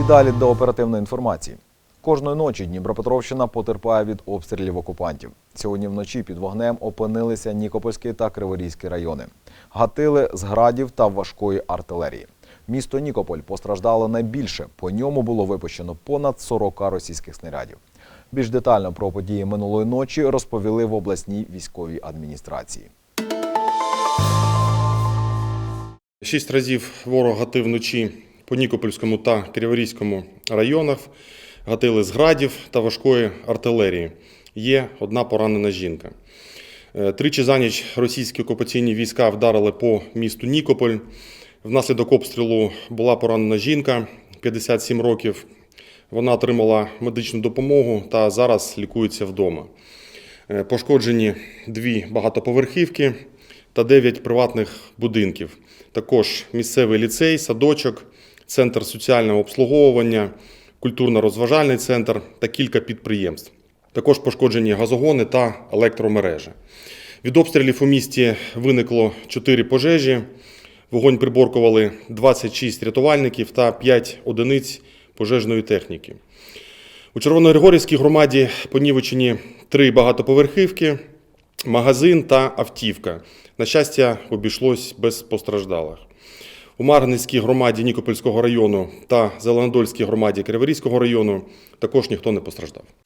І далі до оперативної інформації. Кожної ночі Дніпропетровщина потерпає від обстрілів окупантів. Сьогодні вночі під вогнем опинилися Нікопольський та Криворізький райони. Гатили з градів та важкої артилерії. Місто Нікополь постраждало найбільше. По ньому було випущено понад 40 російських снарядів. Більш детально про події минулої ночі розповіли в обласній військовій адміністрації. Шість разів ворог гатив вночі по Нікопольському та Криворізькому районах, гатили з градів та важкої артилерії. Є одна поранена жінка. Е, Тричі за ніч російські окупаційні війська вдарили по місту Нікополь. Внаслідок обстрілу була поранена жінка 57 років. Вона отримала медичну допомогу та зараз лікується вдома. Е, Пошкоджені дві багатоповерхівки та дев'ять приватних будинків. Також місцевий ліцей, садочок, центр соціального обслуговування, культурно-розважальний центр та кілька підприємств. Також пошкоджені газогони та електромережі. Від обстрілів у місті виникло 4 пожежі. Вогонь приборкували 26 рятувальників та 5 одиниць пожежної техніки. У Червоногригорівській громаді понівечені три багатоповерхівки, магазин та автівка. На щастя, обійшлось без постраждалих. У Марганецькій громаді Нікопольського району та Зеленодольській громаді Криворізького району також ніхто не постраждав.